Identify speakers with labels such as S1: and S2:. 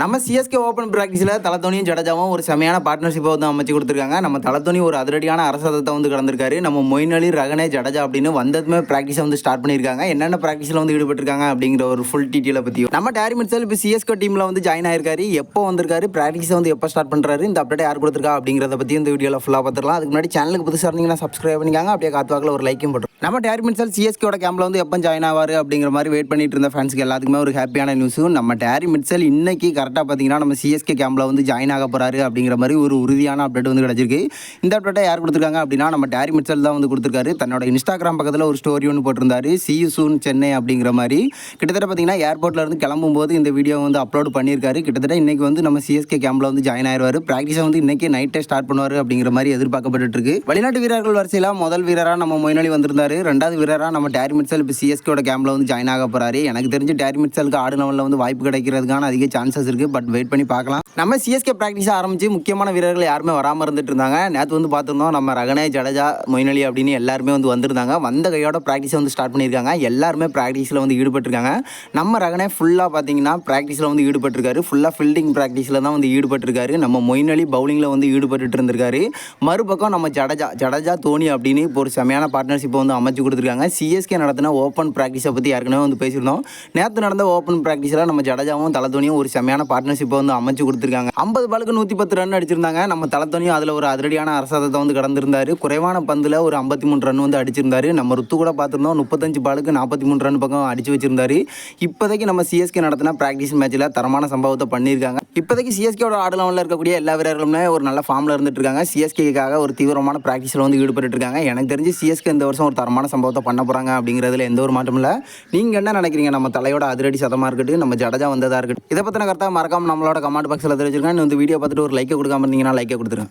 S1: நம்ம CSK open ப்ராக்டிஸில் தலத்தோனியும் ஜடேஜாவும் ஒரு செமையான பார்ட்னர்ஷிப்பை வந்து அமைச்சு கொடுத்துருக்காங்க. நம்ம தலத்தோனி ஒரு அதிரடியான அரசதத்தை வந்து கடந்திருக்காரு நம்ம மொயின் அலி ரகனே ஜடேஜா அப்படின்னு வந்ததுமே ப்ராக்டிஸை வந்து ஸ்டார்ட் பண்ணியிருக்காங்க. என்னென்ன ப்ராக்டிஸில் வந்து ஈடுபட்டிருக்காங்க அப்படிங்கிற ஒரு ஃபுல் டீட்டெயிலை பற்றியும் நம்ம டேரி மிட்சல் இப்போ சிஎஸ்கே டீமில் வந்து ஜாயின் ஆயிருக்காரு. எப்போ வந்திருக்காரு? ப்ராக்டிஸை வந்து எப்போ ஸ்டார்ட் பண்ணுறாரு இந்த அப்டேட் யார் கொடுத்துருக்கா அப்படிங்கிறத பற்றி இந்த வீடியோவில் ஃபுல்லாக பார்த்துக்கலாம் அதுக்கு முன்னாடி சேனலுக்கு புதுசாக இருந்தீங்கன்னா சப்ஸ்கிரைப் பண்ணிக்காங்க. அப்படியே காத்துவாக்கில் ஒரு லைக்கும் போட்டுரும். நம்ம டேரி மிட்சல் சிஎஸ்கேட கேம்பில் வந்து எப்போ ஜாயின் ஆவார் அப்படிங்கிற மாதிரி வெயிட் பண்ணிட்டு இருந்த ஃபேன்ஸ்க்கு எல்லாத்துக்குமே ஒரு ஹாப்பியான நியூஸும் நம்ம டேரி மிட்சல் இன்னைக்கு கரெக்டாக பார்த்தீங்கன்னா நம்ம சிஎஸ்கே கேம்பில் வந்து ஜாயின் ஆக போகிறாரு அப்படிங்கிற மாதிரி ஒரு உறுதியான அப்டேட் வந்து கிடச்சிருக்கு. இந்த அப்டேட்டை யார் கொடுத்துருக்காங்க அப்படின்னா நம்ம டேரி மிட்சல் தான் வந்து கொடுத்துருக்காரு. தன்னோட இன்ஸ்டாகிராம் பக்கத்தில் ஒரு ஸ்டோரி ஒன்று போட்டிருந்தாரு. சி சூன் சென்னை அப்படிங்கிற மாதிரி. கிட்டத்தட்ட பார்த்தீங்கன்னா ஏர்போர்ட்லேருந்து கிளம்பும்போது இந்த வீடியோ வந்து அப்லோட் பண்ணியிருக்காரு. கிட்டத்தட்ட இன்றைக்கி வந்து நம்ம சிஎஸ்கே கேம்பில் வந்து ஜாயின் ஆயிடுவார் ப்ராக்டிஸை வந்து இன்றைக்கே நைட்டே ஸ்டார்ட் பண்ணுவார் அப்படிங்கிற மாதிரி எதிர்பார்க்கப்பட்டு இருக்கு. வெளிநாட்டு வீரர்கள் வரிசையில் முதல் வீரராக நம்ம மொயினலி வந்திருந்தாரு. ரெண்டாவது வீரராக நம்ம டேரி மிட்சல் இப்போ சிஎஸ்கேட கேம்பில் வந்து ஜாயின் ஆக போகிறாரு எனக்கு தெரிஞ்சு டேரி மிட்சலுக்கு ஆடு லெவலில் வந்து வாய்ப்பு கிடைக்கிறதுக்கான அதிக சான்சஸ் இருக்கு பட் வெயிட் பண்ணி பார்க்கலாம். நம்ம சிஎஸ்கே ப்ராக்டிஸ் ஆரம்பிச்சு முக்கியமான வீரர்கள் யாருமே வராமல் இருந்துட்டு இருந்தாங்க. நேற்று வந்து பார்த்துருந்தோம் நம்ம ரகனே ஜடேஜா மொயினலி அப்படின்னு எல்லாருமே வந்து வந்திருந்தாங்க. வந்த கையோட ப்ராக்டிஸை வந்து ஸ்டார்ட் பண்ணியிருக்காங்க. எல்லாருமே ப்ராக்டிஸில் வந்து ஈடுபட்டிருக்காங்க. நம்ம ரகனே ஃபுல்லாக பார்த்தீங்கன்னா ப்ராக்டிஸில் வந்து ஈடுபட்டிருக்காரு. ஃபுல்லாக ஃபீல்டிங் ப்ராக்டிஸில் தான் வந்து ஈடுபட்டிருக்காரு. நம்ம மொயினலி பவுலிங்கில் வந்து ஈடுபட்டு இருந்திருக்காரு. மறுபக்கம் நம்ம ஜடேஜா ஜடேஜா தோனி அப்படின்னு இப்போ ஒரு செமையான பார்ட்னர்ஷிப்பை வந்து அமைச்சு கொடுத்துருக்காங்க. சிஎஸ்கே நடத்தின ஓப்பன் ப்ராக்டிஸை பற்றி ஏற்கனவே வந்து பேசியிருந்தோம். நேற்று நடந்த ஓப்பன் ப்ராக்டிஸில் நம்ம ஜடேஜாவும் தலத்தோனியும் ஒரு செமையான பார்ட்னர்ஷிப்பை வந்து அமைச்சு கொடுத்துருக்காங்க. ஐம்பது பாலுக்கு நூற்றி பத்து ரன் அடிச்சிருந்தாங்க. நம்ம தலத்தோனியும் அதில் ஒரு அதிரடியான அரசாதத்தை வந்து கடந்திருந்தாரு. குறைவான பந்தில் ஒரு ஐம்பத்தி மூணு ரன் வந்து அடிச்சிருந்தாரு. நம்ம ருத்து கூட பார்த்துருந்தோம். முப்பத்தஞ்சு பாலுக்கு நாற்பத்தி மூணு ரன் பக்கம் அடிச்சு வச்சிருந்தாரு. இப்போதைக்கு நம்ம சிஎஸ்கே நடத்தின ப்ராக்டிஸ் மேட்ச்சில் தரமான சம்பவத்தை பண்ணியிருக்காங்க. இப்போதைக்கு சிஎஸ்கேவோட ஆடலவனில் இருக்கக்கூடிய எல்லா வீரர்களுமே ஒரு நல்ல ஃபார்மில் இருந்துட்டு இருக்காங்க. சிஎஸ்கேக்காக ஒரு தீவிரமான ப்ராக்டிஸில் வந்து ஈடுபட்டு இருக்காங்க. எனக்கு தெரிஞ்சு சிஎஸ்கே இந்த வருஷம் ஒரு தரமான சம்பவத்தை பண்ண போகிறாங்க அப்படிங்கிறதுல எந்த ஒரு மாற்றமும் இல்லை. நீங்கள் என்ன நினைக்கிறீங்க? நம்ம தலையோட அதிரடி சதமாக இருக்கட்டும் நம்ம ஜடஜா வந்ததாக இருக்கட்டும். இதை பற்றின கரெக்டாக மறக்காம நம்மளோட கமெண்ட் பாக்ஸில் தெரிஞ்சிருக்கேன். இந்த வீடியோ பார்த்துட்டு ஒரு லைக்கை கொடுக்காம இருந்தீங்கன்னா லைக்கை கொடுத்துருங்க.